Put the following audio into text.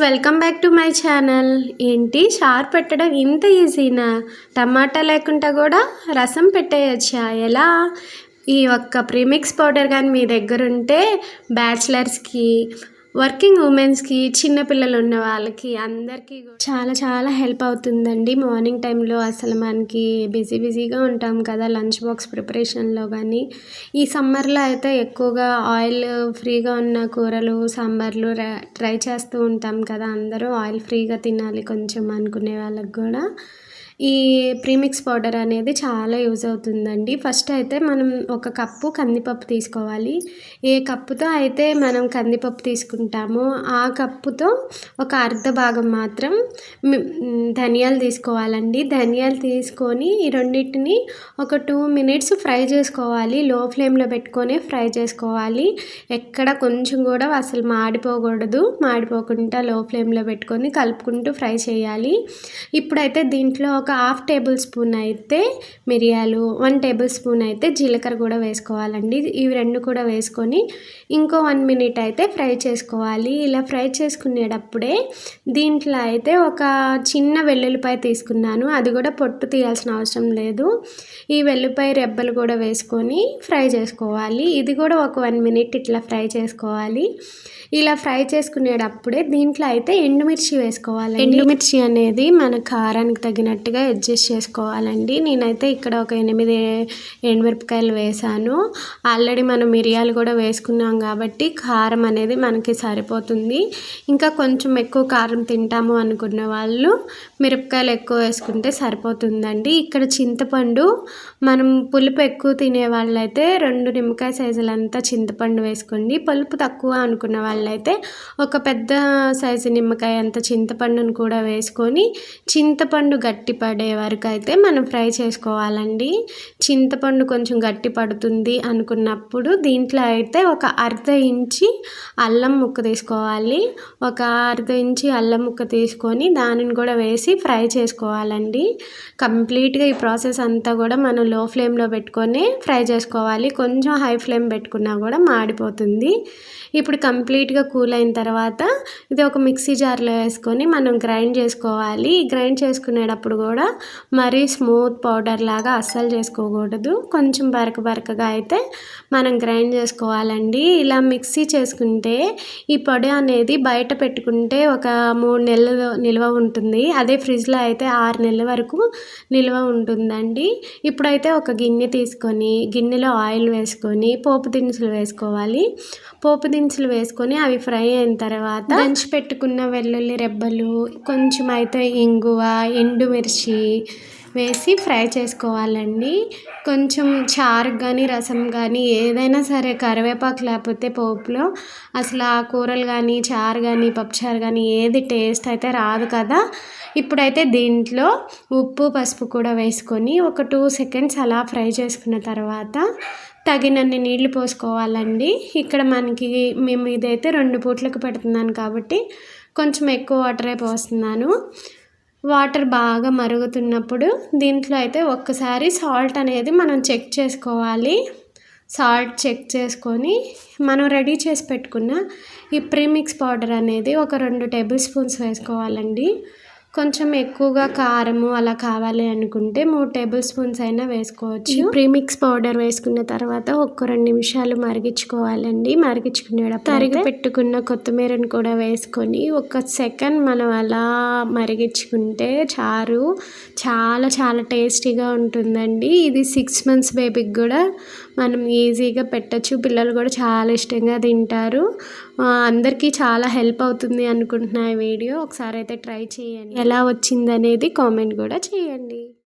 Welcome back to my channel. ఏంటి? షార్ పెట్టడం ఇంత ఈజీనా? టమాటా లేకుండా కూడా రసం పెట్టేయచ్చా? ఎలా? ఈ ఒక్క ప్రీమిక్స్ పౌడర్ కానీ మీ దగ్గర ఉంటే బ్యాచిలర్స్కి వర్కింగ్ ఉమెన్స్కి చిన్నపిల్లలు ఉన్న వాళ్ళకి అందరికీ చాలా చాలా హెల్ప్ అవుతుందండి. మార్నింగ్ టైంలో అసలు మనకి బిజీ బిజీగా ఉంటాం కదా లంచ్ బాక్స్ ప్రిపరేషన్లో కానీ ఈ సమ్మర్లో అయితే ఎక్కువగా ఆయిల్ ఫ్రీగా ఉన్న కూరలు సాంబార్లు ట్రై చేస్తూ ఉంటాం కదా అందరూ ఆయిల్ ఫ్రీగా తినాలి కొంచెం అనుకునే వాళ్ళకి కూడా. ఈ ప్రీమిక్స్ పౌడర్ అనేది చాలా యూజ్ అవుతుందండి. ఫస్ట్ అయితే మనం ఒక కప్పు కందిపప్పు తీసుకోవాలి. ఏ కప్పుతో అయితే మనం కందిపప్పు తీసుకుంటామో ఆ కప్పుతో ఒక అర్ధ భాగం మాత్రం ధనియాలు తీసుకోవాలండి. ధనియాలు తీసుకొని ఈ రెండింటిని ఒక టూ మినిట్స్ ఫ్రై చేసుకోవాలి. లో ఫ్లేమ్లో పెట్టుకొని ఫ్రై చేసుకోవాలి. ఎక్కడ కొంచెం కూడా అసలు మాడిపోకూడదు. మాడిపోకుండా లో ఫ్లేమ్లో పెట్టుకొని కలుపుకుంటూ ఫ్రై చేయాలి. ఇప్పుడైతే దీంట్లో ఒక హాఫ్ టేబుల్ స్పూన్ అయితే మిరియాలు వన్ టేబుల్ స్పూన్ అయితే జీలకర్ర కూడా వేసుకోవాలండి. ఇవి రెండు కూడా వేసుకొని ఇంకో వన్ మినిట్ అయితే ఫ్రై చేసుకోవాలి. ఇలా ఫ్రై చేసుకునేటప్పుడే దీంట్లో అయితే ఒక చిన్న వెల్లుల్లిపాయ తీసుకున్నాను. అది కూడా పొట్టు తీయాల్సిన అవసరం లేదు. ఈ వెల్లుల్లిపాయ రెబ్బలు కూడా వేసుకొని ఫ్రై చేసుకోవాలి. ఇది కూడా ఒక వన్ మినిట్ ఇట్లా ఫ్రై చేసుకోవాలి. ఇలా ఫ్రై చేసుకునేటప్పుడే దీంట్లో అయితే ఎండుమిర్చి వేసుకోవాలి ఎండుమిర్చి అనేది మన కారానికి తగినట్టుగా అడ్జస్ట్ చేసుకోవాలండి. నేనైతే ఇక్కడ ఒక ఎనిమిది ఎండుమిరపకాయలు వేసాను. ఆల్రెడీ మనం మిరియాలు కూడా వేసుకున్నాం కాబట్టి కారం అనేది మనకి సరిపోతుంది. ఇంకా కొంచెం ఎక్కువ కారం తింటాము అనుకున్న వాళ్ళు మిరపకాయలు ఎక్కువ వేసుకుంటే సరిపోతుందండి. ఇక్కడ చింతపండు మనం పులుపు ఎక్కువ తినే వాళ్ళైతే రెండు నిమ్మకాయ సైజులంతా చింతపండు వేసుకోండి. పులుపు తక్కువ అనుకున్న వాళ్ళైతే ఒక పెద్ద సైజు నిమ్మకాయ అంత చింతపండును కూడా వేసుకొని చింతపండు గట్టి పడే వరకు అయితే మనం ఫ్రై చేసుకోవాలండి. చింతపండు కొంచెం గట్టి పడుతుంది అనుకున్నప్పుడు దీంట్లో అయితే ఒక అర్ధ ఇంచి అల్లం ముక్క తీసుకోవాలి. ఒక అర్ధ ఇంచి అల్లం ముక్క తీసుకొని దానిని కూడా వేసి ఫ్రై చేసుకోవాలండి. కంప్లీట్గా ఈ ప్రాసెస్ అంతా కూడా మనం లో ఫ్లేమ్లో పెట్టుకొని ఫ్రై చేసుకోవాలి. కొంచెం హై ఫ్లేమ్ పెట్టుకున్నా కూడా మాడిపోతుంది. ఇప్పుడు కంప్లీట్గా కూల్ అయిన తర్వాత ఇది ఒక మిక్సీ జార్లో వేసుకొని మనం గ్రైండ్ చేసుకోవాలి. గ్రైండ్ చేసుకునేటప్పుడు కూడా మరీ స్మూత్ పౌడర్ లాగా అస్సలు చేసుకోకూడదు. కొంచెం బరక బరకగా అయితే మనం గ్రైండ్ చేసుకోవాలండి. ఇలా మిక్సీ చేసుకుంటే ఈ పొడి అనేది బయట పెట్టుకుంటే ఒక మూడు నెలలు నిల్వ ఉంటుంది. అదే ఫ్రిడ్జ్లో అయితే ఆరు నెలల వరకు నిల్వ ఉంటుందండి. ఇప్పుడైతే ఒక గిన్నె తీసుకొని గిన్నెలో ఆయిల్ వేసుకొని పోపు దినుసులు వేసుకోవాలి. పోపు దినుసులు వేసుకొని అవి ఫ్రై అయిన తర్వాత దంచి పెట్టుకున్న వెల్లుల్లి రెబ్బలు కొంచెం అయితే ఇంగువ ఎండుమిర్చి వేసి ఫ్రై చేసుకోవాలండి. కొంచెం చారు కానీ రసం కానీ ఏదైనా సరే కరివేపాకు లేకపోతే పోపులో అసలు ఆ కూరలు కానీ చారు కానీ పప్పుచారు కానీ ఏది టేస్ట్ అయితే రాదు కదా. ఇప్పుడైతే దీంట్లో ఉప్పు పసుపు కూడా వేసుకొని ఒక టూ సెకండ్స్ అలా ఫ్రై చేసుకున్న తర్వాత తగినన్ని నీళ్ళు పోసుకోవాలండి. ఇక్కడ మనకి మేము ఇదైతే రెండు పూట్లకు పెడుతున్నాను కాబట్టి కొంచెం ఎక్కువ వాటరే పోస్తున్నాను. వాటర్ బాగా మరుగుతున్నప్పుడు దీంట్లో అయితే ఒక్కసారి సాల్ట్ అనేది మనం చెక్ చేసుకోవాలి. సాల్ట్ చెక్ చేసుకొని మనం రెడీ చేసి పెట్టుకున్న ఈ ప్రీమిక్స్ పౌడర్ అనేది ఒక రెండు టేబుల్ స్పూన్స్ వేసుకోవాలండి. కొంచెం ఎక్కువగా కారము అలా కావాలి అనుకుంటే మూడు టేబుల్ స్పూన్స్ అయినా వేసుకోవచ్చు. ప్రీమిక్స్ పౌడర్ వేసుకున్న తర్వాత ఒక్క రెండు నిమిషాలు మరిగించుకోవాలండి. మరిగించుకునేటప్పుడు తరిగి పెట్టుకున్న కొత్తిమీరను కూడా వేసుకొని ఒక సెకండ్ మనం అలా మరిగించుకుంటే చారు చాలా చాలా టేస్టీగా ఉంటుందండి. ఇది సిక్స్ మంత్స్ బేబీకి కూడా మనం ఈజీగా పెట్టచ్చు. పిల్లలు కూడా చాలా ఇష్టంగా తింటారు. అందరికీ చాలా హెల్ప్ అవుతుంది అనుకుంటున్నా ఈ వీడియో. ఒకసారి అయితే ట్రై చేయండి. ఎలా వచ్చిందనేది కామెంట్ కూడా చేయండి.